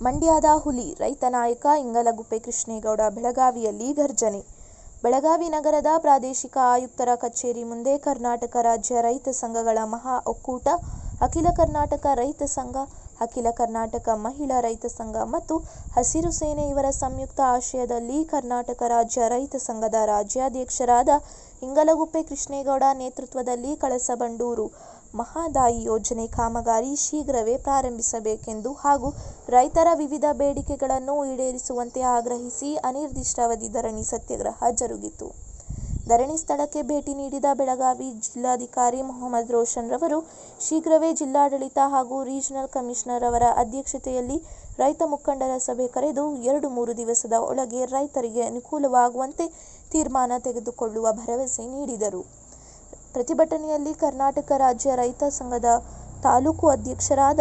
ಮಂಡ್ಯದ ಹುಲಿ ರೈತ ನಾಯಕ ಇಂಗಲಗುಪ್ಪೆ ಕೃಷ್ಣೇಗೌಡ ಬೆಳಗಾವಿಯಲ್ಲಿ ಘರ್ಜನೆ ಬೆಳಗಾವಿ ನಗರದ ಪ್ರಾದೇಶಿಕ ಆಯುಕ್ತರ ಕಚೇರಿ ಮುಂದೆ ಕರ್ನಾಟಕ ರಾಜ್ಯ ರೈತ ಸಂಘಗಳ ಮಹಾ ಒಕ್ಕೂಟ, ಅಖಿಲ ಕರ್ನಾಟಕ ರೈತ ಸಂಘ, ಅಖಿಲ ಕರ್ನಾಟಕ ಮಹಿಳಾ ರೈತ ಸಂಘ ಮತ್ತು ಹಸಿರು ಸೇನೆ ಇವರ ಸಂಯುಕ್ತ ಆಶಯದಲ್ಲಿ ಕರ್ನಾಟಕ ರಾಜ್ಯ ರೈತ ಸಂಘದ ರಾಜ್ಯಾಧ್ಯಕ್ಷರಾದ ಇಂಗಲಗುಪ್ಪೆ ಕೃಷ್ಣೇಗೌಡ ನೇತೃತ್ವದಲ್ಲಿ ಕಳಸಾ-ಬಂಡೂರಿ ಮಹದಾಯಿ ಯೋಜನೆ ಕಾಮಗಾರಿ ಶೀಘ್ರವೇ ಪ್ರಾರಂಭಿಸಬೇಕೆಂದು ಹಾಗೂ ರೈತರ ವಿವಿಧ ಬೇಡಿಕೆಗಳನ್ನು ಈಡೇರಿಸುವಂತೆ ಆಗ್ರಹಿಸಿ ಅನಿರ್ದಿಷ್ಟಾವಧಿ ಧರಣಿ ಸತ್ಯಾಗ್ರಹ ಜರುಗಿತು. ಧರಣಿ ಸ್ಥಳಕ್ಕೆ ಭೇಟಿ ನೀಡಿದ ಬೆಳಗಾವಿ ಜಿಲ್ಲಾಧಿಕಾರಿ ಮೊಹಮ್ಮದ್ ರೋಷನ್ ರವರು, ಶೀಘ್ರವೇ ಜಿಲ್ಲಾಡಳಿತ ಹಾಗೂ ರೀಜನಲ್ ಕಮಿಷನರ್ ಅವರ ಅಧ್ಯಕ್ಷತೆಯಲ್ಲಿ ರೈತ ಮುಖಂಡರ ಸಭೆ ಕರೆದು ಎರಡು-ಮೂರು ದಿವಸದ ಒಳಗೆ ರೈತರಿಗೆ ಅನುಕೂಲವಾಗುವಂತೆ ತೀರ್ಮಾನ ತೆಗೆದುಕೊಳ್ಳುವ ಭರವಸೆ ನೀಡಿದರು. ಪ್ರತಿಭಟನೆಯಲ್ಲಿ ಕರ್ನಾಟಕ ರಾಜ್ಯ ರೈತ ಸಂಘದ ತಾಲೂಕು ಅಧ್ಯಕ್ಷರಾದ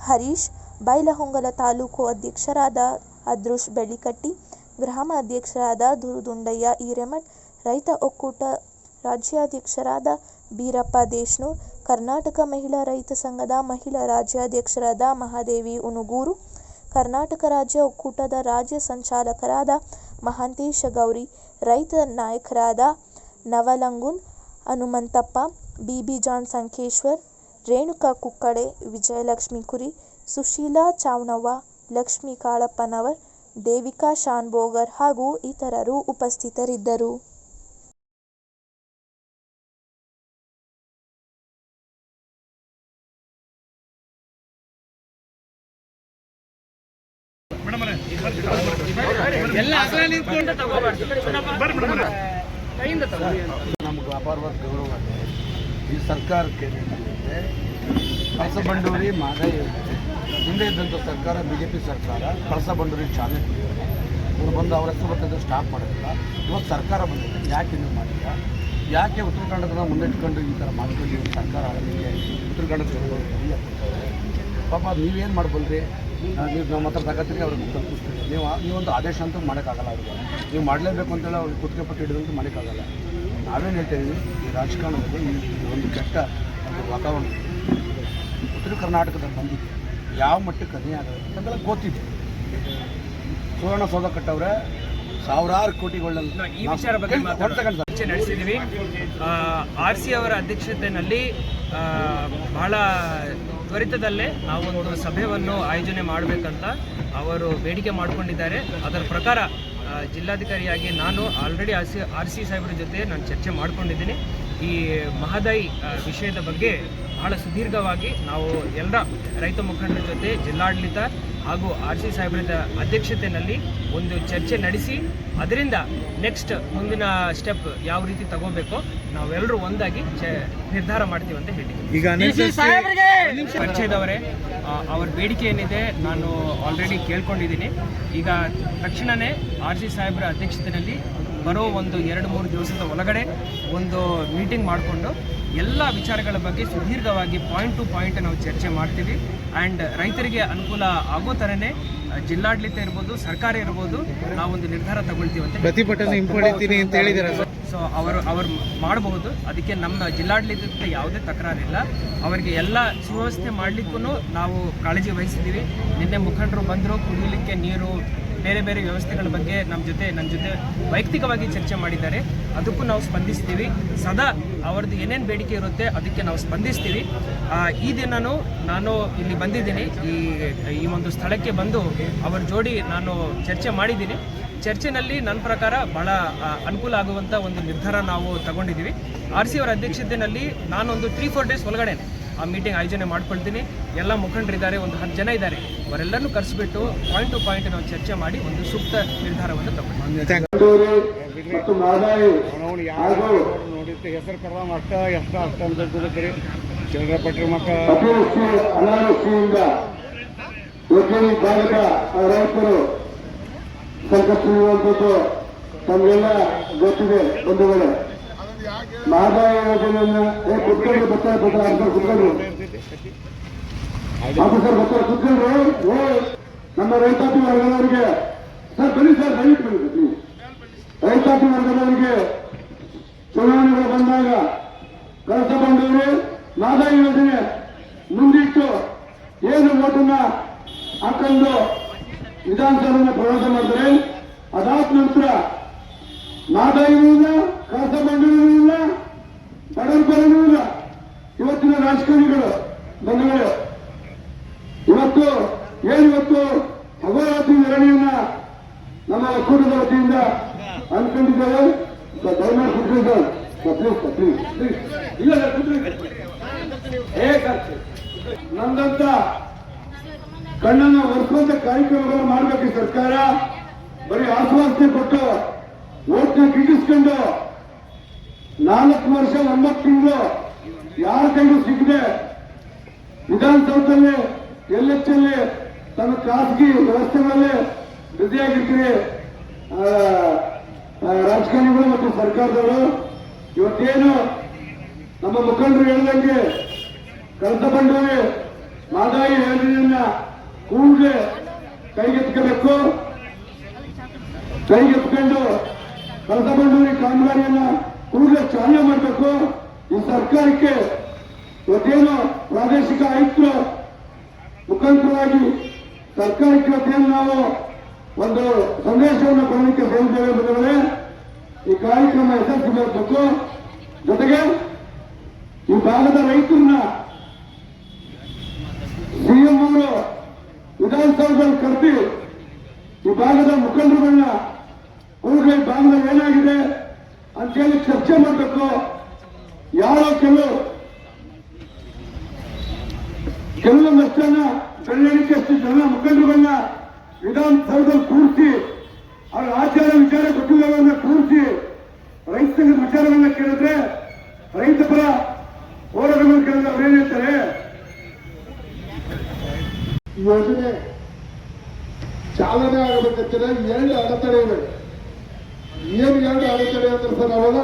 ಹರೀಶ್, ಬೈಲಹೊಂಗಲ ತಾಲೂಕು ಅಧ್ಯಕ್ಷರಾದ ಅದೃಶ್ ಬೆಳ್ಳಿಕಟ್ಟಿ, ಗ್ರಾಮ ಅಧ್ಯಕ್ಷರಾದ ದುರುದುಂಡಯ್ಯ ಹಿರೇಮಠ್, ರೈತ ಒಕ್ಕೂಟ ರಾಜ್ಯಾಧ್ಯಕ್ಷರಾದ ಬೀರಪ್ಪ ದೇಶ್ನೂರ್ ಕರ್ನಾಟಕ ಮಹಿಳಾ ರೈತ ಸಂಘದ ಮಹಿಳಾ ರಾಜ್ಯಾಧ್ಯಕ್ಷರಾದ ಮಹಾದೇವಿ ಉನುಗೂರು ಕರ್ನಾಟಕ ರಾಜ್ಯ ಒಕ್ಕೂಟದ ರಾಜ್ಯ ಸಂಚಾಲಕರಾದ ಮಹಾಂತೇಶ ಗೌರಿ, ರೈತ ನಾಯಕರಾದ ನವಲಗುಂದ ಹನುಮಂತಪ್ಪ, ಬಿಬಿ ಜಾನ್ ಸಂಕೇಶ್ವರ್, ರೇಣುಕಾ ಕುಕ್ಕಡೆ, ವಿಜಯಲಕ್ಷ್ಮೀ ಕುರಿ, ಸುಶೀಲಾ ಚಾವ್ಣವ್ವ ಲಕ್ಷ್ಮೀ ಕಾಳಪ್ಪನವರ್, ದೇವಿಕಾ ಶಾನ್ಬೋಗರ್ ಹಾಗೂ ಇತರರು ಉಪಸ್ಥಿತರಿದ್ದರು. ಎಲ್ಲ ಹತ್ರ ನಿಂತ್ಕೊಂಡು ತಗೋಬಾರ್ದು ಕೈಯಿಂದ ತಗೋ ನಮ್ಗೆ ಅಪಾರವಾದ ಗೌರವ ಇದೆ ಈ ಸರ್ಕಾರಕ್ಕೆ ಏನಿದೆ ಕಳಸ ಬಂಡೂರಿ ಮಾದಾಯ ಯೋಜನೆ ಹಿಂದೆ ಇದ್ದಂಥ ಸರ್ಕಾರ ಬಿ ಜೆ ಪಿ ಸರ್ಕಾರ ಕಳಸ ಬಂಡೂರಿ ಚಾಲನೆ ಕೊಟ್ಟಿದ್ದಾರೆ ಇವರು ಬಂದು ಅವರ ಹೆಸರು ಬರ್ತಿದ್ದು ಸ್ಟಾಪ್ ಮಾಡೋದಿಲ್ಲ ಇವತ್ತು ಸರ್ಕಾರ ಬಂದಿದೆ. ಯಾಕೆ ಇನ್ನೂ ಮಾಡಿಲ್ಲ? ಯಾಕೆ ಉತ್ತರ ಕನ್ನಡದ ಮುಂದಿಟ್ಕೊಂಡು ಈ ಥರ ಮಾಡ್ಕೊಂಡು ಇವತ್ತು ಸರ್ಕಾರ ಆಗಲಿಕ್ಕೆ ಉತ್ತರ ಕನ್ನಡ ಪಾಪ ನೀವೇನು ಮಾಡ್ಬಲ್ರಿ ನೀವು ನಮ್ಮ ಹತ್ರ ತಗೋತೀರಿ ಅವ್ರಿಗೆ ತಲುಪಿಸ್ತೀರಿ ನೀವು ನೀವೊಂದು ಆದೇಶ ಅಂತೂ ಮಾಡೋಕ್ಕಾಗಲ್ಲ ಅವ್ರಿಗೆ. ನೀವು ಮಾಡಲೇಬೇಕು ಅಂತೇಳಿ ಅವ್ರಿಗೆ ಕುತ್ತಿಗೆ ಪಟ್ಟು ಹಿಡಿದಂತೂ ಮಾಡೋಕ್ಕಾಗಲ್ಲ. ನಾವೇನು ಹೇಳ್ತಾ ಈ ರಾಜಕಾರಣದಲ್ಲಿ ಈ ಒಂದು ಕೆಟ್ಟ ಒಂದು ವಾತಾವರಣ ಉತ್ತರ ಕರ್ನಾಟಕದಲ್ಲಿ ಬಂದಿದೆ ಯಾವ ಮಟ್ಟಕ್ಕೆ ಕಮ್ಮಿ ಆಗೋದು ಗೊತ್ತಿದೆ ಗೊತ್ತಿದೆ ಸುವರ್ಣಸೌಧ ಕಟ್ಟವ್ರೆ ಸಾವಿರಾರು ಕೋಟಿಗಳಲ್ಲಿ ಈ ವಿಚಾರ ಬಗ್ಗೆ. ಚರ್ಚೆ ನಡೆಸಿದ್ದೀವಿ ಆರ್ ಸಿ ಅವರ ಅಧ್ಯಕ್ಷತೆಯಲ್ಲಿ ಬಹಳ ತ್ವರಿತದಲ್ಲೇ ಒಂದು ಸಭೆಯನ್ನು ಆಯೋಜನೆ ಮಾಡಬೇಕಂತ ಅವರು ಬೇಡಿಕೆ ಮಾಡಿಕೊಂಡಿದ್ದಾರೆ. ಅದರ ಪ್ರಕಾರ ಜಿಲ್ಲಾಧಿಕಾರಿಯಾಗಿ ನಾನು already R C R C ಸಾಹೇಬರ ಜೊತೆ ನಾನು ಚರ್ಚೆ ಮಾಡ್ಕೊಂಡಿದ್ದೀನಿ. ಈ ಮಹದಾಯಿ ವಿಷಯದ ಬಗ್ಗೆ ಬಹಳ ಸುದೀರ್ಘವಾಗಿ ನಾವು ಎಲ್ಲ ರೈತ ಮುಖಂಡರ ಜೊತೆ ಜಿಲ್ಲಾಡಳಿತ ಹಾಗೂ ಆರ್ ಸಿ ಸಾಹೇಬರ ಅಧ್ಯಕ್ಷತೆಯಲ್ಲಿ ಒಂದು ಚರ್ಚೆ ನಡೆಸಿ ಅದರಿಂದ ನೆಕ್ಸ್ಟ್ ಮುಂದಿನ ಸ್ಟೆಪ್ ಯಾವ ರೀತಿ ತಗೋಬೇಕು ನಾವೆಲ್ಲರೂ ಒಂದಾಗಿ ಚ- ನಿರ್ಧಾರ ಮಾಡ್ತೀವಿ ಅಂತ ಹೇಳಿದ್ದೀವಿ. ಈಗ ಪರಿಚಯದವರೇ ಅವ್ರ ಬೇಡಿಕೆ ಏನಿದೆ ನಾನು ಆಲ್ರೆಡಿ ಕೇಳ್ಕೊಂಡಿದ್ದೀನಿ. ಈಗ ತಕ್ಷಣವೇ ಆರ್ ಸಿ ಸಾಹೇಬರ ಅಧ್ಯಕ್ಷತೆಯಲ್ಲಿ ಬರೋ ಒಂದು ಎರಡು ಮೂರು ದಿವಸದ ಒಳಗಡೆ ಒಂದು ಮೀಟಿಂಗ್ ಮಾಡಿಕೊಂಡು ಎಲ್ಲ ವಿಚಾರಗಳ ಬಗ್ಗೆ ಸುದೀರ್ಘವಾಗಿ ಪಾಯಿಂಟ್ ಟು ಪಾಯಿಂಟ್ ನಾವು ಚರ್ಚೆ ಮಾಡ್ತೀವಿ. ಆ್ಯಂಡ್ ರೈತರಿಗೆ ಅನುಕೂಲ ಆಗೋ ಥರನೇ ಜಿಲ್ಲಾಡಳಿತ ಇರ್ಬೋದು ಸರ್ಕಾರ ಇರ್ಬೋದು ನಾವೊಂದು ನಿರ್ಧಾರ ತಗೊಳ್ತೀವಿ ಅಂತ ಪ್ರತಿಭಟನೆ ಹಿಂಪಡಿತೀನಿ ಅಂತ ಹೇಳಿದ್ದಾರೆ ಸರ್? ಸೊ ಅವರು ಅವರು ಮಾಡಬಹುದು. ಅದಕ್ಕೆ ನಮ್ಮ ಜಿಲ್ಲಾಡಳಿತಕ್ಕೆ ಯಾವುದೇ ತಕರಾರಿಲ್ಲ. ಅವರಿಗೆ ಎಲ್ಲ ಸುವ್ಯವಸ್ಥೆ ಮಾಡಲಿಕ್ಕೂ ನಾವು ಕಾಳಜಿ ವಹಿಸಿದ್ದೀವಿ. ನಿನ್ನೆ ಮುಖಂಡರು ಬಂದರು ಕುಡಿಯಲಿಕ್ಕೆ ನೀರು ಬೇರೆ ಬೇರೆ ವ್ಯವಸ್ಥೆಗಳ ಬಗ್ಗೆ ನಮ್ಮ ಜೊತೆ, ನನ್ನ ಜೊತೆ ವೈಯಕ್ತಿಕವಾಗಿ ಚರ್ಚೆ ಮಾಡಿದ್ದಾರೆ. ಅದಕ್ಕೂ ನಾವು ಸ್ಪಂದಿಸ್ತೀವಿ. ಸದಾ ಅವ್ರದ್ದು ಏನೇನು ಬೇಡಿಕೆ ಇರುತ್ತೆ ಅದಕ್ಕೆ ನಾವು ಸ್ಪಂದಿಸ್ತೀವಿ. ಈ ದಿನನೂ ನಾನು ಇಲ್ಲಿ ಬಂದಿದ್ದೀನಿ. ಈ ಈ ಒಂದು ಸ್ಥಳಕ್ಕೆ ಬಂದು ಅವರ ಜೋಡಿ ನಾನು ಚರ್ಚೆ ಮಾಡಿದ್ದೀನಿ. ಚರ್ಚೆನಲ್ಲಿ ನನ್ನ ಪ್ರಕಾರ ಬಹಳ ಅನುಕೂಲ ಆಗುವಂಥ ಒಂದು ನಿರ್ಧಾರ ನಾವು ತಗೊಂಡಿದ್ದೀವಿ. ಆರ್ ಸಿ ಅವರ ಅಧ್ಯಕ್ಷತೆಯಲ್ಲಿ ನಾನೊಂದು ತ್ರೀ ಫೋರ್ ಡೇಸ್ ಒಳಗಡೆ ಆ ಮೀಟಿಂಗ್ ಆಯೋಜನೆ ಮಾಡ್ಕೊಳ್ತೀನಿ. ಎಲ್ಲ ಮುಖಂಡರಿದ್ದಾರೆ ಒಂದು ಹತ್ತು ಜನ ಇದ್ದಾರೆ. ಅವರೆಲ್ಲರನ್ನೂ ಕರೆಸಿಬಿಟ್ಟು ಪಾಯಿಂಟ್ ಟು ಪಾಯಿಂಟ್ ನಾವು ಚರ್ಚೆ ಮಾಡಿ ಒಂದು ಸೂಕ್ತ ನಿರ್ಧಾರವನ್ನು ನೋಡಿದ್ದು ಹೆಸರು ಮಟ್ಟ ಎಷ್ಟು ರೈತರು ಸಂಕಷ್ಟಿರುವಂಥದ್ದು ತಮಗೆಲ್ಲ ಗೊತ್ತಿದೆ ಬಂಧುಗಳೇ ಮಹದಾಯಿ ಯೋಜನೆಯನ್ನ ಕುತ್ಕೊಂಡು ಬರ್ತಾರೆ ಬರ್ತಾರೆ ಕುತ್ಕೊಂಡು. ಆಫೀಸರ್ ಬರ್ತಾರೆ, ಕುತ್ಕೊಂಡು. ನಮ್ಮ ರೈತಾಪಿ ವರ್ಗದವರಿಗೆ ಸರ್, ಬನ್ನಿ ಸರ್ ದಯವಿಟ್ಟು ಬನ್ನಿ ನೀವು ರೈತಾಪಿ ವರ್ಗದವರಿಗೆ ಚುನಾವಣೆಗಳು ಬಂದಾಗ ಕಳಸ ಬಂದವರು ಮಾದಾಯಿ ಯೋಜನೆ ಮುಂದಿಟ್ಟು ಏನು ಓಟನ್ನ ಹಾಕೊಂಡು ವಿಧಾನಸಭೆನ ಪ್ರವೇಶ ಮಾಡ್ತಾರೆ ಅದಾದ ನಂತರ ನಾದಾಯಿನೂ ಕಳಸ ಇಲ್ಲ ಇಲ್ಲ ಇವತ್ತಿನ ರಾಜಕಾರಣಿಗಳು, ಬಂಧುಗಳು, ಇವತ್ತು ಏನಿವತ್ತು ಅಗೋರಾತ್ರಿ ಧರಣಿಯನ್ನ ನಮ್ಮ ಒಕ್ಕೂಟದ ವತಿಯಿಂದ ಅನ್ಕೊಂಡಿದ್ದೇವೆ. ಗೌರ್ಮೆಂಟ್ ದಯಮಾಡಿ ಕೊಡ್ತೀವಿ ಸರ್. ಪ್ಲೀಸ್ ಪ್ಲೀಸ್ ಪ್ಲೀಸ್ ಇಲ್ಲ. ನಂದಂತ ಕಣ್ಣನ್ನ ಒರೆಸುವಂತ ಕಾರ್ಯಕ್ರಮಗಳನ್ನು ಮಾಡಬೇಕು ಸರ್ಕಾರ. ಬರೀ ಆಶ್ವಾಸನೆ ಕೊಟ್ಟು ಓಟ್ನ ಗಿಟ್ಟಿಸ್ಕೊಂಡು ನಾಲ್ಕು ವರ್ಷ, ಒಂಬತ್ತು ತಿಂಗಳು ಯಾರ ಕೈಗೂ ಸಿಗದೆ ವಿಧಾನಸೌಧದಲ್ಲಿ ಎಲ್ ಎಚ್ ಅಲ್ಲಿ ತನ್ನ ಖಾಸಗಿ ವ್ಯವಸ್ಥೆಗಳಲ್ಲಿ ಬ್ಯುಸಿಯಾಗಿರ್ತೀರಿ ರಾಜಕಾರಣಿಗಳು ಮತ್ತು ಸರ್ಕಾರದವರು. ಇವತ್ತೇನು ನಮ್ಮ ಮುಖಂಡರು ಹೇಳಿದಂಗೆ ಕಳೆದ ಬಂಡೂರಿ ಮಾದಾಯಿ ಯೋಜನೆಯನ್ನ ಕೂಡಲೇ ಕೈಗೆತ್ಕೋಬೇಕು ಕೈಗೆತ್ಕೊಂಡು ಕಳೆದ ಬಂಡೂರಿ ಕಾಮಗಾರಿಯನ್ನ ಕೂಡಲೇ ಚಾಲನೆ ಮಾಡಬೇಕು. ಈ ಸರ್ಕಾರಕ್ಕೆ ಇವತ್ತೇನು ಪ್ರಾದೇಶಿಕ ಆಯುಕ್ತರ ಮುಖಾಂತರವಾಗಿ ಸರ್ಕಾರಕ್ಕೆ ಇವತ್ತೇನು ನಾವು ಒಂದು ಸಂದೇಶವನ್ನು ಕೊಡಲಿಕ್ಕೆ ಸೇರಿದ್ದೇವೆ ಬಂದರೆ ಈ ಕಾರ್ಯಕ್ರಮ ಯಶಸ್ವಿ ಮಾಡಬೇಕು. ಜೊತೆಗೆ ಈ ಭಾಗದ ರೈತರನ್ನ ಸಿಎಂ ಅವರು ವಿಧಾನಸೌಧದಲ್ಲಿ ಕರೆಸಿ ಈ ಭಾಗದ ಮುಖಂಡರುಗಳನ್ನ ಕೂಡಲೇ ಈ ಭಾಗದಲ್ಲಿ ಏನಾಗಿದೆ ಅಂತೇಳಿ ಚರ್ಚೆ ಮಾಡಬೇಕು ಯಾರೋ ಕೆಲವು ಕೆಲವೊಂದಷ್ಟನ್ನ ಬೆಳ್ಳಣಿಕೆಯಷ್ಟು ಜನ ಮುಖಂಡರುಗಳನ್ನ ವಿಧಾನಸೌಧದಲ್ಲಿ ಕೂರಿಸಿ ಅವ್ರ ಆಚಾರ ವಿಚಾರ ಗೊತ್ತಿಲ್ಲವನ್ನ ಕೂರಿಸಿ ರೈತ ಸಂಘದ ವಿಚಾರವನ್ನ ಕೇಳಿದ್ರೆ ರೈತ ಪರ ಹೋರಾಟವನ್ನು ಕೇಳಿದ್ರೆ ಅವ್ರೇನ್ ಹೇಳ್ತಾರೆ ಯೋಜನೆ ಚಾಲನೆ ಆಗಬೇಕಂತಾರೆ ಎರಡು ಅಡೆತಡೆಗಳು ಏನು ಎರಡು ಅಡೆತಡೆ ಅಂದ್ರೆ ಸರ್, ಅವಾಗ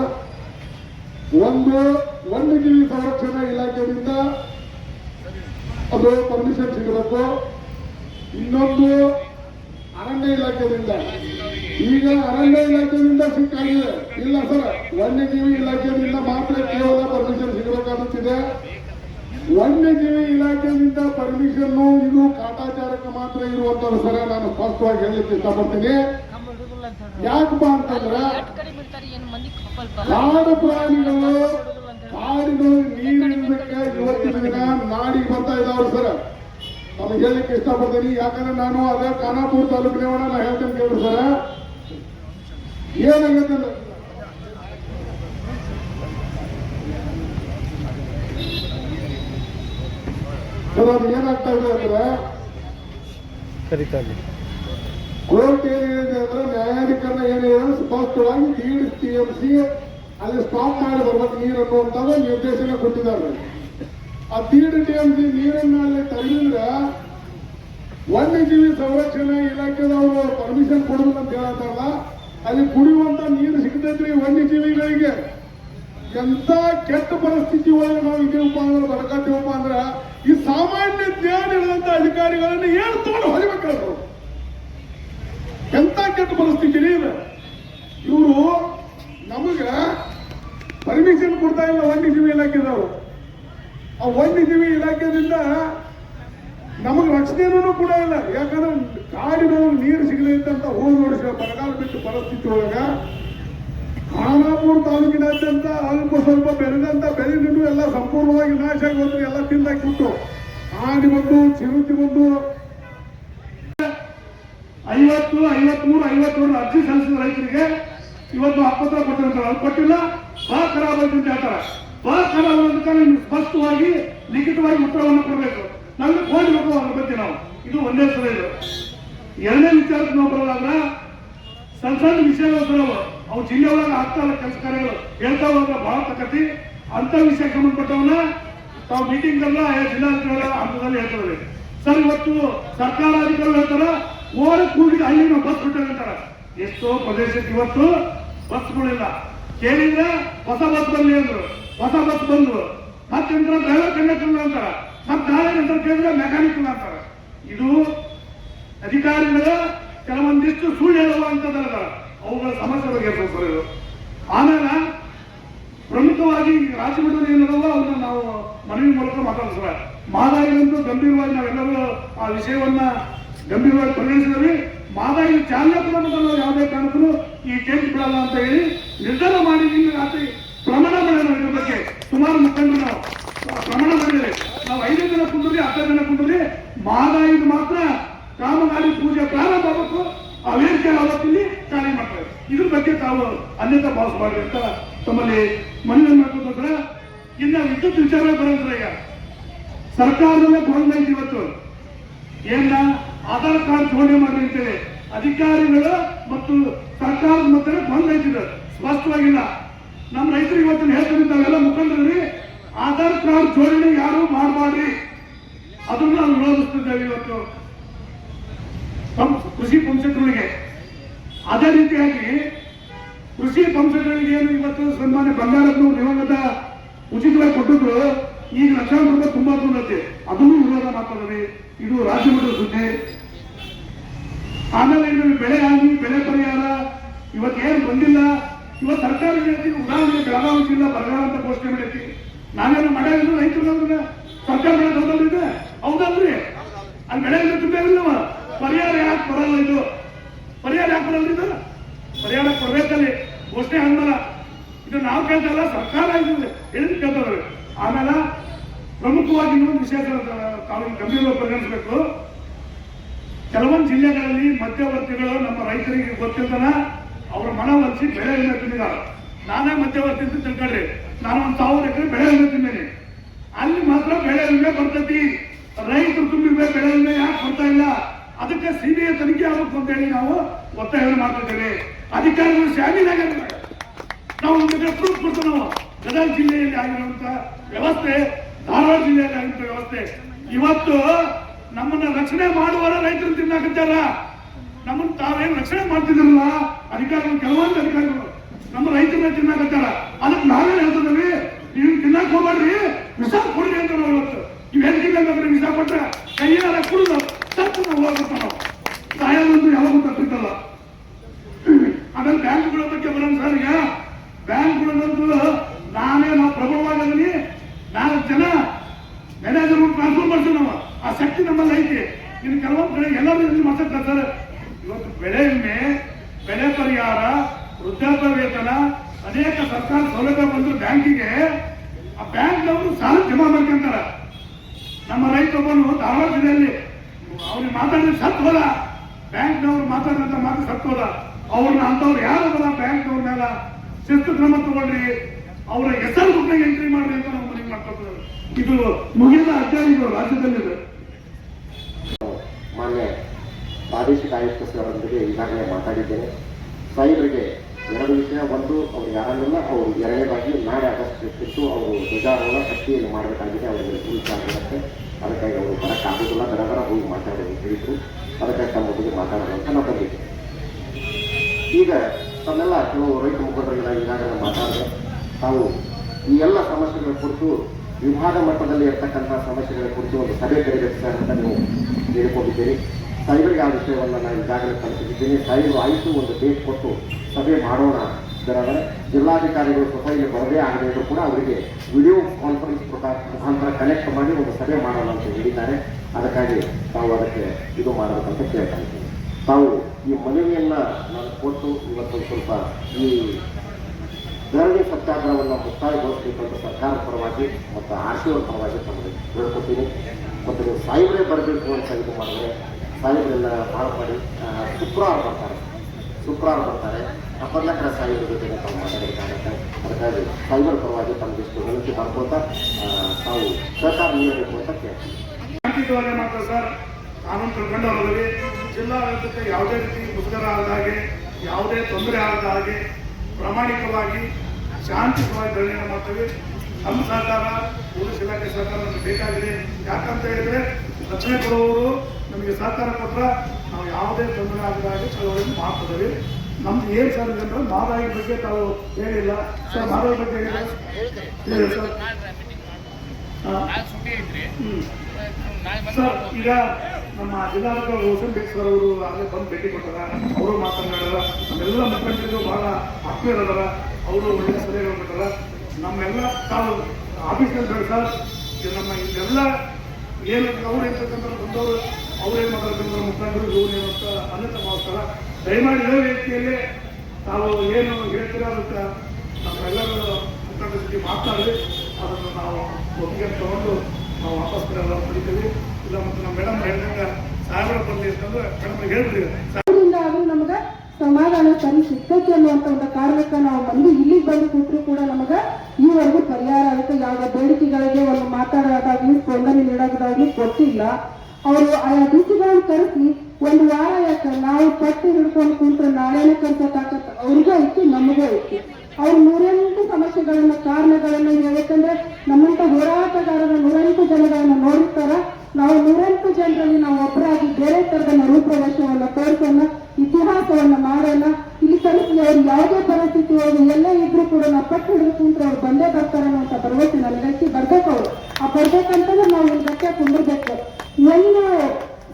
ಒಂದು ವನ್ಯಜೀವಿ ಸಂರಕ್ಷಣಾ ಇಲಾಖೆಯಿಂದ ಅದು ಪರ್ಮಿಷನ್ ಸಿಗಬೇಕು. ಇನ್ನೊಂದು ಅರಣ್ಯ ಇಲಾಖೆಯಿಂದ. ಈಗ ಅರಣ್ಯ ಇಲಾಖೆಯಿಂದ ಸಿಕ್ಕಾಗಿದೆ. ಇಲ್ಲ ಸರ್ ವನ್ಯಜೀವಿ ಇಲಾಖೆಯಿಂದ ಮಾತ್ರ ಕೇವಲ ಪರ್ಮಿಷನ್ ಸಿಗಬೇಕಾಗುತ್ತಿದೆ ವನ್ಯಜೀವಿ ಇಲಾಖೆಯಿಂದ ಪರ್ಮಿಷನ್ ಇದು ಕಾಟಾಚಾರಕ್ಕೆ ಮಾತ್ರ ಇರುವಂತ ಸರ, ನಾನು ಸ್ಪಷ್ಟವಾಗಿ ಹೇಳಲಿಕ್ಕೆ ಇಷ್ಟಪಡ್ತೀನಿ. ಯಾಕಪ್ಪ ಅಂತಂದ್ರೆ ಕಾಡು ಪ್ರಾಣಿಗಳು ಕಾಡಿನ ನೀರಿನದಕ್ಕೆ ಇವತ್ತಿನ ದಿನ ನಾಡಿಗೆ ಬರ್ತಾ ಇದ್ದಾವ್ರು ಸರ್. ನಮ್ಗೆ ಹೇಳಲಿಕ್ಕೆ ಇಷ್ಟಪಡ್ತೀನಿ. ಯಾಕಂದ್ರೆ ನಾನು ಅದೇ ಖಾನಾಪುರ ತಾಲೂಕಿನವನ ನಾನು ಹೇಳ್ತೇನೆ ಕೇಳಿ ಸರ. ಏನಾಗತ್ತೆ ಸರ್ ಅದು ಏನಾಗ್ತಾ ಇದೆ ಅಂದ್ರೆ ಕೋರ್ಟ್ ಏನಿದೆ ಅಂದ್ರೆ ನ್ಯಾಯಾಧಿಕರಣ ಏನಿದೆ ಸ್ಪಷ್ಟವಾಗಿ ದೀಡ್ ಟಿ ಎಂ ಸಿ ಅಲ್ಲಿ ಸ್ಟಾಪ್ ಮಾಡಿ ಬರ್ಬೇಕು ನೀರು ಅನ್ನುವಂಥದ್ದು ನಿರ್ದೇಶನ ಕೊಟ್ಟಿದ್ದಾರೆ. ಆ ದೀಡ್ ಟಿ ಎಂ ಸಿ ನೀರನ್ನ ಅಲ್ಲಿ ತಳ್ಳಿದ್ರೆ ವನ್ಯಜೀವಿ ಸಂರಕ್ಷಣಾ ಇಲಾಖೆದವರು ಪರ್ಮಿಷನ್ ಕೊಡಬೇಕು ಅಂತ ಹೇಳ್ತಾರಲ್ಲ ಅಲ್ಲಿ ಕುಡಿಯುವಂತ ನೀರು ಸಿಗ್ತೈತ್ರಿ ವನ್ಯಜೀವಿಗಳಿಗೆ ಎಂತ ಕೆಟ್ಟ ಪರಿಸ್ಥಿತಿ ಒಳಗೆ ನಾವು ಇದೀವಪ್ಪ ಅಂದ್ರೆ ಬಡಕತ್ತೀವಪ್ಪ ಅಂದ್ರೆ ಈ ಸಾಮಾನ್ಯ ಜ್ಞಾನ ಇರುವಂತ ಅಧಿಕಾರಿಗಳನ್ನು ಏನು ತಗೊಂಡು ಹೊಲಿಬೇಕಾದ್ರು. ಎಂತ ಕೆಟ್ಟ ಪರಿಸ್ಥಿತಿ ಇದೆ? ಇವರು ನಮಗೆ ಪರ್ಮಿಷನ್ ಕೊಡ್ತಾ ಇಲ್ಲ, ವನ್ಯಜೀವಿ ಇಲಾಖೆದವರು. ಆ ವನ್ಯಜೀವಿ ಇಲಾಖೆದಿಂದ ನಮಗೆ ರಕ್ಷಣೆನೂ ಕೂಡ ಇಲ್ಲ. ಯಾಕಂದ್ರೆ ಕಾಡಿನ ನೀರು ಸಿಗಲಿ ಅಂತ ಹೋಗಿ ನೋಡಿಸಿದ ಬರಗಾಲ ಬಿಟ್ಟು ಪರಿಸ್ಥಿತಿ ಒಳಗ ಖಾನಾಪುರ ತಾಲೂಕಿನಾದ್ಯಂತ ಅಲ್ಪ ಸ್ವಲ್ಪ ಬೆಳೆದಂತ ಬೆಳೆದಿದ್ದು ಎಲ್ಲ ಸಂಪೂರ್ಣವಾಗಿ ನಾಶ ಆಗಿ ಹೋದ್ರೆ ಎಲ್ಲ ತಿಂದಾಕ್ಬಿಟ್ಟು ಆಡಿ ಬಂದು, ಚಿರುತಿ ಬಂದು ಐವತ್ತು ಮೂರು ಅರ್ಜಿ ಸಲ್ಲಿಸಿದ ರೈತರಿಗೆ ಇವತ್ತು ಹಕ್ಕುತ್ರ ಕೊಟ್ಟಿರ್ತಾರೆ ಅದು ಕೊಟ್ಟಿಲ್ಲ. ಬಾ ಖರಾಬ್ ಅಂತ ಹೇಳ್ತಾರೆ. ಬಾ ಖರಾಬ್ ಅಂತ ನಿಮ್ಗೆ ಸ್ಪಷ್ಟವಾಗಿ, ಲಿಖಿತವಾಗಿ ಉತ್ತರವನ್ನು ಕೊಡಬೇಕು. ನಮ್ಗೆ ಕೊಡಬೇಕು ಅದ್ರ ಬಗ್ಗೆ ನಾವು. ಇದು ಒಂದೇ ಸಲ ಇದು. ಎರಡನೇ ವಿಚಾರಕ್ಕೆ ನಾವು ಬರೋದಾದ್ರ, ಸಣ್ಣ ಸಣ್ಣ ವಿಷಯಗಳು ಅವು ಜಿಲ್ಲೆ ಒಳಗೆ ಆಗ್ತಾ ಇಲ್ಲ ಕೆಲಸ ಕಾರ್ಯಗಳು ಹೇಳ್ತಾ ಹೋದ್ರೆ ಬಹಳ ತಕತಿ. ಅಂತ ವಿಷಯ ಸಂಬಂಧಪಟ್ಟವನ್ನ ತಾವು ಮೀಟಿಂಗ್ ಅಲ್ಲ ಜಿಲ್ಲಾಧಿಕಾರಿಗಳ ಹಂತದಲ್ಲಿ ಹೇಳ್ತಾರೆ ಸರ್, ಇವತ್ತು ಸರ್ಕಾರ ಅಧಿಕಾರಿಗಳು ಹೇಳ್ತಾರ ಓರ ಕೂಡಿದ ಹಳ್ಳಿ ನಾವು ಬಸ್ ಬಿಟ್ಟರೆ ಎಷ್ಟೋ ಪ್ರದೇಶಕ್ಕೆ ಇವತ್ತು ಬಸ್ಗಳಿಲ್ಲ ಕೇಳಿದ್ರೆ ಹೊಸ ಬಸ್ ಬರಲಿ ಅಂದ್ರು. ಹೊಸ ಬಸ್ ಬಂದ್ರು ಮತ್ತೆ ಡ್ರೈವರ್ ಕಂಡಕ್ಟರ್ ಅಂತಾರ. ಮತ್ತೆ ನಾಳೆ ನಂತರ ಕೇಳಿದ್ರೆ ಮೆಕ್ಯಾನಿಕ್ ಅಂತಾರ. ಇದು ಅಧಿಕಾರಿಗಳ ಕೆಲವೊಂದಿಷ್ಟು ಸುಳ್ಳು ಹೇಳುವಂತದ್ದಲ್ಲ. ಅವುಗಳ ಸಮಸ್ಯೆ ಬಗ್ಗೆ ಇದು ಆಮೇಲೆ ಪ್ರಮುಖವಾಗಿ ರಾಜ್ಯಮಟ್ಟದಲ್ಲಿ ಏನದಲ್ಲ ಅವನ್ನ ನಾವು ಮನವಿ ಮೂಲಕ ಮಾತಾಡಿಸ್ರ ಮಾದಾಯಿಗಂತೂ ಗಂಭೀರವಾಗಿ ನಾವೆಲ್ಲರೂ ಆ ವಿಷಯವನ್ನ ಗಂಭೀರವಾಗಿ ಪರಿಗಣಿಸಿದ್ವಿ. ಮಾದಾಯಿ ಚಾಲನೆ ಕೂಡ ಯಾವುದೇ ಕಾರಣಕ್ಕೂ ಈ ಕೇಸ್ ಬಿಡಲ್ಲ ಅಂತ ಹೇಳಿ ನಿರ್ಧಾರ ಮಾಡಿ ನಿನ್ನೆ ರಾತ್ರಿ ಪ್ರಮಾಣ ಮಾಡಿದ್ರು ಇದ್ರ ಬಗ್ಗೆ ಸುಮಾರು ಮುಖಂಡರು ನಾವು ಪ್ರಮಾಣ ಮಾಡಿದ್ರೆ ನಾವು ಐದು ಜನ ಕುಂದ್ರಿ ಹತ್ತು ಜನ ಕುಂದ್ರಿ ಮಾದಾಯಿಗೆ ಮಾತ್ರ ಕಾಮಗಾರಿ ಪೂಜೆ ಪ್ರಾರಂಭ ಆಗಬೇಕು. ಆ ವೇದಿಕೆ ಕಾರ್ಯ ಮಾಡ್ತಾರೆ ಇದ್ರ ಬಗ್ಗೆ ತಾವು ಅನ್ಯತಾ ಭಾವಿಸಬಾರ್ದು ಅಂತ ತಮ್ಮಲ್ಲಿ ಮನವಿ ಮಾಡ್ಕೊಂಡ್ರೆ ಇನ್ನ ವಿದ್ಯುತ್ ವಿಚಾರ ಬರೋದ್ರ ಈಗ ಸರ್ಕಾರದಲ್ಲೇ ಗೊಂದೈತಿ ಇವತ್ತು. ಏನ ಆಧಾರ್ ಕಾರ್ಡ್ ಜೋಡಣೆ ಮಾಡಿ ಅಂತೇಳಿ ಅಧಿಕಾರಿಗಳು ಮತ್ತು ಸರ್ಕಾರದ ಮಧ್ಯೆ ಇದ್ದಿದ್ರು ಸ್ಪಷ್ಟವಾಗಿಲ್ಲ. ನಮ್ಮ ರೈತರು ಇವತ್ತಿನ ಹೇಳ್ತಾರೆ ತಾವೆಲ್ಲ ಮುಖಂಡರಿ, ಆಧಾರ್ ಕಾರ್ಡ್ ಜೋಡಣೆ ಯಾರು ಮಾಡಬಾರ್ರಿ ಅದನ್ನು ನಾವು ವಿರೋಧಿಸ್ತಿದ್ದೇವೆ ಇವತ್ತು. ಕೃಷಿ ಪಂಚಾಯತ್ಗಳಿಗೆ. ಅದೇ ರೀತಿಯಾಗಿ ಕೃಷಿ ಪಂಚಾಯತ್ಗಳಿಗೆ ಏನು ಇವತ್ತು ಸನ್ಮಾನ್ಯ ಬಂಗಾರಪ್ಪನವರು ನಿವಂಗದ ಉಚಿತವಾಗಿ ಕೊಟ್ಟಿದ್ರು, ಈಗ ಲಕ್ಷಾಂತರ ರೂಪಾಯಿ ತುಂಬಾ ತುಂಬತ್ತೆ ಅದನ್ನು ವಿರೋಧ ಮಾಡ್ತಾರೆ ಇದು ರಾಜ್ಯ ಮಟ್ಟದ ಸುದ್ದಿ. ಆಮೇಲೆ ಬೆಳೆ ಹಾನಿ, ಬೆಳೆ ಪರಿಹಾರ ಇವತ್ತೇನು ಬಂದಿಲ್ಲ. ಇವತ್ತು ಸರ್ಕಾರ ಏನೈತಿ ಉದಾಹರಣೆ ಬೆಳಗಾವಿ ಜಿಲ್ಲಾ ಬರಗಾಲ ಅಂತ ಘೋಷಣೆ ಮಾಡೈತಿ ನಾನೇನು ಮಾಡಿದ್ರು ರೈತರು ಸರ್ಕಾರ ದೊಡ್ಡದಿದೆ ಹೌದಲ್ರಿ? ಅಲ್ಲಿ ಬೆಳೆ ತುಂಬಿಲ್ಲ ಪರಿಹಾರ ಯಾಕೆ ಬರಲ್ಲ ಇದು? ಪರಿಹಾರ ಯಾಕೆ ಬರಲ್ಲ ಇದು ಪರಿಹಾರ ಕೊಡ್ಬೇಕಲ್ಲಿ. ಘೋಷಣೆ ಹಂಗಲ್ಲ ಇದು ನಾವು ಕೇಳ್ತಲ್ಲ ಸರ್ಕಾರ ಇದು ಹೇಳಿದ್ ಕೇಳ್ತಾರೆ ಆಮೇಲೆ ಪ್ರಮುಖವಾಗಿ ಇನ್ನೊಂದು ವಿಷಯ ತಾವು ಗಂಭೀರವಾಗಿ ಪರಿಗಣಿಸಬೇಕು. ಕೆಲವೊಂದು ಜಿಲ್ಲೆಗಳಲ್ಲಿ ಮಧ್ಯವರ್ತಿಗಳು ನಮ್ಮ ರೈತರಿಗೆ ಗೊತ್ತಿರ್ತಾನ ಅವ್ರ ಒಲಿಸಿ ಬೆಳೆ ವಿಮೆ ತಿಂದಿದ್ದಾರೆ. ನಾನೇ ಮಧ್ಯವರ್ತಿ ಅಂತ ತಿಳ್ಕೊಳ್ರಿ ನಾನು ಒಂದು ಸಾವಿರ ಎಕರೆ ಬೆಳೆ ವಿಮೆ ತಿಂದೇನೆ. ಅಲ್ಲಿ ಮಾತ್ರ ಬೆಳೆ ವಿಮೆ ಬರ್ತೈತಿ. ರೈತರು ತುಂಬಿ ಬೆಳೆ ವಿಮೆ ಯಾಕೆ ಬರ್ತಾ ಇಲ್ಲ? ಅದಕ್ಕೆ ಸಿಬಿಐ ತನಿಖೆ ಆಗಬೇಕು ಅಂತ ಹೇಳಿ ನಾವು ಒತ್ತಾಯ ಮಾಡ್ತಿದ್ದೇವೆ ಅಧಿಕಾರಿಗಳು ಶಾಮೀಲಾಗಿರ್ತಾರೆ ನಾವು ಪ್ರೂಫ್ ಕೊಡ್ತೀವಿ ನಾವು. ಗದಗ ಜಿಲ್ಲೆಯಲ್ಲಿ ಆಗಿರುವಂತ ವ್ಯವಸ್ಥೆ, ಧಾರವಾಡ ಜಿಲ್ಲೆಯಲ್ಲಿ ಆಗಿರುವಂತ ವ್ಯವಸ್ಥೆ. ಇವತ್ತು ನಮ್ಮನ್ನ ರಕ್ಷಣೆ ಮಾಡುವವರ ರೈತರು ತಿನ್ನಾಕತ್ತಾರ. ನಮ್ಮನ್ನ ತಾವೇನು ರಕ್ಷಣೆ ಮಾಡ್ತಿದ್ರಲ್ಲ ಅಧಿಕಾರಿಗಳು, ಕೆಲವೊಂದು ಅಧಿಕಾರಿಗಳು ನಮ್ಮ ರೈತರನ್ನ ತಿನ್ನಾಕತ್ತಾರ. ಅದಕ್ಕೆ ನಾವೇನು ಹೇಳ್ತಿದ್ದೀವಿ? ನೀವು ತಿನ್ನಕ್ ಹೋಗ್ಬೇಡ್ರಿ. ವಿಷ ಕೊಡ್ರಿ ಅಂತ ನಾವು ಇವತ್ತು ನೀವು ಹೆಂಗಿಲ್ಲ ವಿಷ ಕೊಟ್ರೆ ಕೈಯಾರ ಕುಡಿದು ಸತ್ತು ಹೋಗುತ್ತಲ್ಲ ಸಾಯೋದಂತೂ ಯಾವಾಗೂ ತಪ್ಪಿದ್ದಲ್ಲ ಆಮೇಲೆ ಬ್ಯಾಂಕ್ಗಳ ಬಗ್ಗೆ ಬರೋಣ ಸರ್ ಈಗ ಬ್ಯಾಂಕ್ಗಳಂತೂ ನಾನೇ ನಾವು ಪ್ರಬಲವಾಗಿದ್ದೀನಿ ನಾಲ್ಕು ಜನ ಮ್ಯಾನೇಜರ್ ಟ್ರಾನ್ಸ್ಫರ್ ಮಾಡ್ತೀವಿ ನಾವು ಆ ಶಕ್ತಿ ನಮ್ಮಲ್ಲಿ ಐತಿ ಇನ್ನು ಕೆಲವೊಂದು ಕಡೆ ಎಲ್ಲರೂ ಇಲ್ಲಿ ಸರ್ ಇವತ್ತು ಬೆಳೆ ವಿಮೆ ಬೆಳೆ ಪರಿಹಾರ ವೃದ್ಧಾಪ್ಯ ವೇತನ ಅನೇಕ ಸರ್ಕಾರ ಸೌಲಭ್ಯ ಬಂದ್ರು ಬ್ಯಾಂಕಿಗೆ ಆ ಬ್ಯಾಂಕ್ನವರು ಸಾಲ ಜಮಾ ಮಾಡ್ಕೊಂತಾರ ನಮ್ಮ ರೈತೊಬ್ಬನು ಧಾರವಾಡ ಜಿಲ್ಲೆಯಲ್ಲಿ ಅವ್ರಿಗೆ ಮಾತಾಡಿದ್ರೆ ಸತ್ತು ಹೋದ ಬ್ಯಾಂಕ್ನವ್ರು ಮಾತಾಡಿದಂತ ಮಾತು ಸತ್ತು ಹೋದ ಅವ್ರನ್ನ ಅಂತವ್ರು ಯಾರು ಬರ ಬ್ಯಾಂಕ್ನವ್ರ ಮೇಲೆ ಶಿಸ್ತು ಕ್ರಮ ತಗೊಳ್ರಿ ಅವರ ಹೆಸರು ಬುಕ್ನಾಗ ಎಂಟ್ರಿ ಮಾಡ್ರಿ ಅಂತ ನಾವು ಮನವಿ ಮಾಡ್ಕೊಳ್ತೀವಿ. ಇದು ಮುಗಿದ ಇದು ರಾಜ್ಯದಲ್ಲಿದೆ ಮಾನ್ಯ ಪ್ರಾದೇಶಿಕ ಆಯುಕ್ತ ಸರೊಂದಿಗೆ ಈಗಾಗಲೇ ಮಾತಾಡಿದ್ದೇನೆ. ಸಾಹೇಬರಿಗೆ ಎರಡು ವಿಷಯ. ಒಂದು, ಅವ್ರು ಯಾರನ್ನೆಲ್ಲ ಅವರು ಎರಡನೇದಾಗಿ ನಾಳೆ ಆಗಸ್ಟ್ ಇಟ್ಟು ಅವರು ಧ್ವಜಾರೋಹಣ ಶಕ್ತಿಯನ್ನು ಮಾಡಬೇಕಾಗಿದೆ. ಅವರಿಗೆ ಉಳಿಸ ಆಗಿರುತ್ತೆ ಅದಕ್ಕಾಗಿ ಅವರು ಬರೋಕ್ಕಾಗೋದಿಲ್ಲ ದರ ಬರಬರ ಹೋಗಿ ಮಾತಾಡೋದು ಹೇಳಿದ್ರು. ಅದಕ್ಕಾಗಿ ತಮ್ಮ ಬಗ್ಗೆ ಮಾತಾಡೋಣ ಅಂತ ನಾವು ಬಂದಿದ್ದೆ ಈಗ ತಮ್ಮೆಲ್ಲ ಕೆಲವು ರೈತ ಮುಖಂಡರುಗಳ ಈಗಾಗಲೇ ಮಾತಾಡಿದೆ, ತಾವು ಈ ಎಲ್ಲ ಸಮಸ್ಯೆಗಳ ಕುರಿತು ವಿಭಾಗ ಮಟ್ಟದಲ್ಲಿ ಇರ್ತಕ್ಕಂಥ ಸಮಸ್ಯೆಗಳ ಕುರಿತು ಒಂದು ಸಭೆ ಕರೆಯಬೇಕು ಸರ್ ಅಂತ ನೀವು ಹೇಳಿಕೊಂಡಿದ್ದೀರಿ. ಸಾಹೇಬರಿಗೆ ಆ ವಿಷಯವನ್ನು ನಾನು ಈಗಾಗಲೇ ತಲುಪಿಸಿದ್ದೀನಿ ಸಾಹೇಬರು ಆಯಿತು, ಒಂದು ಡೇಟ್ ಕೊಟ್ಟು ಸಭೆ ಮಾಡೋಣ ಇದರಾದರೆ ಜಿಲ್ಲಾಧಿಕಾರಿಗಳು ಇಲ್ಲಿ ಬರದೇ ಆಗದೇ ಕೂಡ ಅವರಿಗೆ ವಿಡಿಯೋ ಕಾನ್ಫರೆನ್ಸ್ ಪ್ರಕಾರ ಮುಖಾಂತರ ಕನೆಕ್ಟ್ ಮಾಡಿ ಒಂದು ಸಭೆ ಮಾಡೋಣ ಅಂತ ಹೇಳಿದ್ದಾರೆ. ಅದಕ್ಕಾಗಿ ತಾವು ಅದಕ್ಕೆ ಇದು ಮಾಡಬೇಕಂತ ಕೇಳ್ತಾ ಇದ್ದೀನಿ ತಾವು ಈ ಮನವಿಯನ್ನ ನಾನು ಕೊಟ್ಟು ಇವತ್ತು ಸ್ವಲ್ಪ ಈ ಧರಣಿ ಸತ್ಯಾಗ್ರಹವನ್ನು ಮುಕ್ತಾಯಗೊಳಿಸಬೇಕಂತ ಸರ್ಕಾರ ಪರವಾಗಿ ಮತ್ತು ಆರ್ ಪರವಾಗಿ ತಮಗೆ ಹೇಳ್ಕೊತೀನಿ ಮತ್ತು ನೀವು ಸಾಯಿಬ್ರೆ ಬರಬೇಕು ಅಂತ ಇದು ಮಾಡಿದ್ರೆ ಸಾಯಿಬ್ರೆಲ್ಲ ಮಾಡಿ ಶುಕ್ರವಾರ ಬರ್ತಾರೆ. ಶುಕ್ರವಾರ ಬರ್ತಾರೆ. ಅಪ್ಪರ್ಲಕ್ಕರ ಸಾಯಿಬ್ರ ಜೊತೆಗೆ ತಾವು ಮಾತಾಡಬೇಕಾಗತ್ತೆ ಅದಕ್ಕಾಗಿ ಸೈಬರ್ ಪರವಾಗಿ ತಮಗಿಷ್ಟು ವಿನಂತಿ ಮಾಡ್ಕೊತಾ ತಾವು ಸಹಕಾರ ನೀಡಬೇಕು ಅಂತ ಕೇಳ್ತೀವಿ ಶಾಂತಿಯುತವಾಗಿ ಮಾಡ್ತಾರೆ ಸರ್, ಕಾನೂನು ತಿಳ್ಕೊಂಡವರಲ್ಲಿ ಜಿಲ್ಲಾಡಳಿತಕ್ಕೆ ಯಾವುದೇ ರೀತಿ ಮುಜುಗರ ಆದ ಹಾಗೆ, ಯಾವುದೇ ತೊಂದರೆ ಆದ ಹಾಗೆ ಪ್ರಾಮಾಣಿಕವಾಗಿ, ಶಾಂತಿಯುತವಾಗಿ ಧರಣಿಯನ್ನು ಮಾಡ್ತೇವೆ. ನಮ್ಮ ಸಹಕಾರ ಪೊಲೀಸ್ ಇಲಾಖೆ ಸಹಕಾರ ನಮಗೆ ಬೇಕಾಗಿದೆ. ಯಾಕಂತ ಹೇಳಿದ್ರೆ ರಕ್ಷಣೆ ಕೊಡುವವರು ನಮಗೆ ಸಹಕಾರ ಕೊಟ್ಟರೆ ನಾವು ಯಾವುದೇ ತೊಂದರೆ ಆಗದ ಹಾಗೆ ಮಾಡ್ತಿದ್ದೀವಿ ನಮ್ದು ಏನು ಸರ್ ಅಂದ್ರೆ ಮಾದಾಯಿ ಬಗ್ಗೆ ತಾವು ಹೇಳಿಲ್ಲ ಸರ್ ಮಾದಾಯಿ ಬಗ್ಗೆ ಹೇಳಿ ಸರ್. ಸರ್ ಈಗ ನಮ್ಮ ಜಿಲ್ಲಾಧಿಕಾರಿ ರೋಷನ್ ಬೇಗ್ ಸರ್ ಅವರು ಆಗಲೇ ಬಂದು ಭೇಟಿ ಕೊಟ್ಟಾರ. ಅವರು ಮಾತನಾಡಿದಾರ ನಮ್ಮೆಲ್ಲ ಮುಖಂಡರಿಗೂ ಬಹಳ ಆತ್ಮೀಯರದಾರ ಅವರು ಒಳ್ಳೆ ಸಲಹೆಗಳು ಕೊಟ್ಟಾರ. ನಮ್ಮೆಲ್ಲ ತಾವು ಆಫೀಸ್ನಲ್ಲಿ ಬೇಡ ಸರ್. ನಮ್ಮ ಇದೆಲ್ಲ ಏನು ಅವ್ರು ಇರ್ತಕ್ಕಂಥ ಬಂದವರು ಅವ್ರೇನು ಮಾತಾಡ್ತಾರೆ ಮುಖಂಡರು, ಇವ್ರು ಅಂತ ಅನ್ನತ ಮಾಡ್ತಾರ ದಯಮಾಡಿ ಇದೇ ರೀತಿಯಲ್ಲಿ ತಾವು ಏನು ಹೇಳ್ತೀರಾ ಅದಕ್ಕೆ ನಮ್ಮೆಲ್ಲರೂ ಮುಖಂಡರ ಜೊತೆ ಮಾತಾಡಿ, ಅದನ್ನು ನಾವು ಒಪ್ಪಿಗೆ ತಗೊಂಡು ನಾವು ವಾಪಸ್ ಪಡಿತೀವಿ ಇಲ್ಲ, ಮತ್ತು ನಮ್ಮ ಮೇಡಮ್ ಹೇಳಿದಂಗೆ ಸಾಹೇಬರ ಬರಲಿ ಅಂತಂದ್ರೆ ಮೇಡಮ್ ಹೇಳ್ಬಿಟ್ಟಿದೆ ಅದರಿಂದ ಆದ್ರೂ ನಮಗ ಸಮಾಧಾನ ಸರಿ ಸಿಗ್ತೈತಿ ಅನ್ನುವಂತ ಒಂದು ಕಾರಣಕ್ಕೆ ನಾವು ಬಂದು ಇಲ್ಲಿ ಬಂದು ಕೂತ್ರು ಕೂಡ ನಮಗೆ ಈವರೆಗೂ ಪರಿಹಾರ ಆಗುತ್ತೆ. ಯಾವುದೇ ಬೇಡಿಕೆಗಳಿಗೆ ಒಂದು ಮಾತಾಡೋದಾಗ್ಲಿ, ಸ್ಪಂದನೆ ನೀಡೋದಾಗ್ಲಿ ಕೊಟ್ಟಿಲ್ಲ. ಅವರು ಆ ಡಿಸಿಗಳನ್ನು ಕರೆಸಿ ಒಂದು ವಾರ ಯಾಕೆ ನಾವು ಪಟ್ಟಿ ಹಿಡ್ಕೊಂಡು ಕುಂತ್ರೆ ನಾಳೆನೆ ಕೆಲಸ ತಾಕತ್ ಅವ್ರಿಗೂ ಐತಿ, ನಮಗೂ ಐತಿ. ಅವ್ರ ನೂರೆಂಟು ಸಮಸ್ಯೆಗಳನ್ನ, ಕಾರಣಗಳನ್ನ ಹೇಳಬೇಕಂದ್ರೆ ನಮ್ಮಂತ ಹೋರಾಟಗಾರರ ನೂರೆಂಟು ಜನಗಳನ್ನ ನೋಡಿರ್ತಾರ. ನಾವು ನೂರೆಂಟು ಜನರಲ್ಲಿ ನಾವು ಒಬ್ಬರಾಗಿ ಬೇರೆ ತರದ ರೂಪರೇಷವನ್ನ ತೋರಿಸೋಣ, ಇತಿಹಾಸವನ್ನ ಮಾಡೋಣ. ಇಲ್ಲಿ ಕಲಿಸಿ ಅವ್ರು ಯಾವುದೇ ಪರಿಸ್ಥಿತಿ ಅವರು ಎಲ್ಲ ಇದ್ರು ಕೂಡ ನಾವು ಪಟ್ಟು ಹಿಡಿದು ಕುಂತ್ರೆ ಅವ್ರು ಬಂದೇ ಬರ್ತಾರೆ ಅನ್ನೋ ಭರವಸೆ ನನಗೈತಿ ಬರ್ಬೇಕು ಅವ್ರು. ಆ ಬರ್ಬೇಕಂತಂದ್ರೆ ನಾವು ಒಂದು ಗಟ್ಟೆ ಕುಂದಿರ್ಬೇಕು. ಒಂದು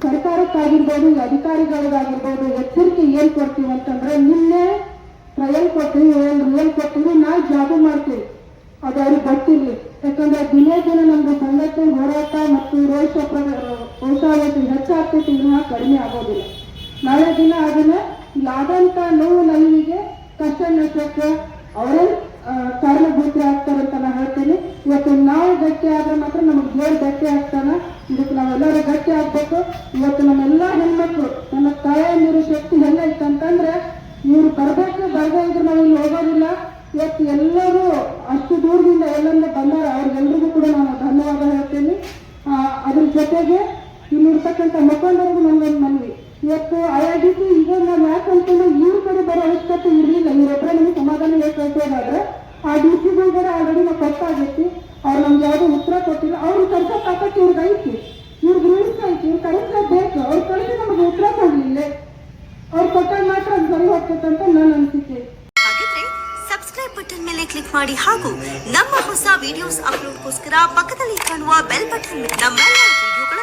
ಸರ್ಕಾರಕ್ಕಾಗಿರ್ಬೋದು ಅಧಿಕಾರಿಗಳಿಗಾಗಿರ್ಬೋದು ಎಚ್ಚರಿಕೆ ಏನ್ ಕೊಡ್ತೀವಿ ಅಂತಂದ್ರೆ ನಿನ್ನೆ ಟ್ರಯಲ್ ಕೊಡ್ತೀವಿ ಒಂದು ರಿಯಲ್ ಕೊಡ್ತೀವಿ ನಾವು ಜಾಬು ಮಾಡ್ತೀವಿ. ಅದು ಅವ್ರಿಗೆ ಗೊತ್ತಿರ್ಲಿ. ಯಾಕಂದ್ರೆ ದಿನೇ ದಿನ ನಮ್ದು ಸಂಘಟನೆ ಹೋರಾಟ ಮತ್ತು ರೋಷ ಪ್ರೋತ್ಸಾಹ ಹೆಚ್ಚಾಗ್ತೈತಿ ವಿನಃ ಕಡಿಮೆ ಆಗೋದಿಲ್ಲ. ನಾಳೆ ದಿನ ಅದನ್ನ ಇಲ್ಲಾದಂತ ನೋವು ನಲಿವಿಗೆ ಕಷ್ಟ ನಷ್ಟಕ್ಕೆ ಅವರೇ ಕಾರಣಭೂತಿ ಆಗ್ತಾರಂತ ನಾನು ಹೇಳ್ತೀನಿ. ಇವತ್ತು ನಾವು ಗಟ್ಟಿ ಆದ್ರೆ ಮಾತ್ರ ನಮಗೆ ದೇವ್ರು ಗಟ್ಟಿ ಆಗ್ತಾನ. ಇದಕ್ಕೆ ನಾವೆಲ್ಲರೂ ಗಟ್ಟಿ ಆಗ್ಬೇಕು. ಇವತ್ತು ನಮ್ಮೆಲ್ಲ ಹೆಣ್ಮಕ್ಳು, ನನ್ನ ನೀರು ಶಕ್ತಿ ಹೆಂಗೈತಂತಂದ್ರೆ ಇವ್ರು ಬರ್ಬೇಕು ಬರ್ದೇ ಇದ್ರೆ ನಾವು ಇಲ್ಲಿ ಹೋಗೋದಿಲ್ಲ. ಇವತ್ತು ಎಲ್ಲರೂ ಅಷ್ಟು ದೂರದಿಂದ ಎಲ್ಲೆಲ್ಲ ಬಂದಾರ. ಅವ್ರಿಗೆಲ್ರಿಗೂ ಕೂಡ ನಾನು ಧನ್ಯವಾದ ಹೇಳ್ತೀನಿ. ಅದ್ರ ಜೊತೆಗೆ ಇಲ್ಲಿರ್ತಕ್ಕಂಥ ಮುಖಂಡರಿಗೂ ನಮ್ಗೊಂದು ಮನವಿ. ಇವತ್ತು ಐ ಐ ಡಿ ಸಿ ಈಗ ನಾವು ಯಾಕಂತಂದ್ರೆ ಇವ್ರ ಕಡೆ ಬರೋ ಅವಶ್ಯಕತೆ ಇರಲಿಲ್ಲ. ಇವರೊಬ್ಬರ ನಮಗೆ ಸಮಾಧಾನ ಹೇಳಿ ಕಳ್ಸೋದಾದ್ರೆ ಆ ಡಿ ಸಿಗಳು ಆಲ್ರೆಡಿ ನಾವು ಕೊಟ್ಟಾಗೈತಿ ಅವ್ರು ನಮ್ಗೆ ಯಾವುದೋ ಉತ್ತರ ಕೊಟ್ಟಿಲ್ಲ. ಅವ್ರು ಕರ್ಕೊಂಡು ತಾಕತ್ತು ಇವ್ರಿಗೆ ಐತಿ ಇವ್ರಿಗೆ ರೂಲ್ಸ್ ಐತಿ ಇವ್ರು ಕಳಿಸ್ಲೇಬೇಕು ಅವ್ರು ಕಳಿಸಿ ನಮಗೆ ಉತ್ತರ ಕೊಡ್ಲಿಲ್ಲ. ಅವ್ರು ಕೊಟ್ಟಾಗ ಮಾತ್ರ ಅದು ಸರಿ ಹೋಗ್ತೈತೆ ಅಂತ ನನ್ನ ಅನಿಸಿಕೆ. ಸಬ್ಸ್ಕ್ರೈಬ್ ಬಟನ್ ಮೇಲೆ ಕ್ಲಿಕ್ ಮಾಡಿ ಹಾಗೂ ನಮ್ಮ ಹೊಸ ವಿಡಿಯೋಸ್ ಅಪ್ಲೋಡ್ಗೋಸ್ಕರ ಪಕ್ಕದಲ್ಲಿ ಕಾಣುವ ಬೆಲ್ ಬಟನ್ ನಮ್ಮೆಲ್ಲ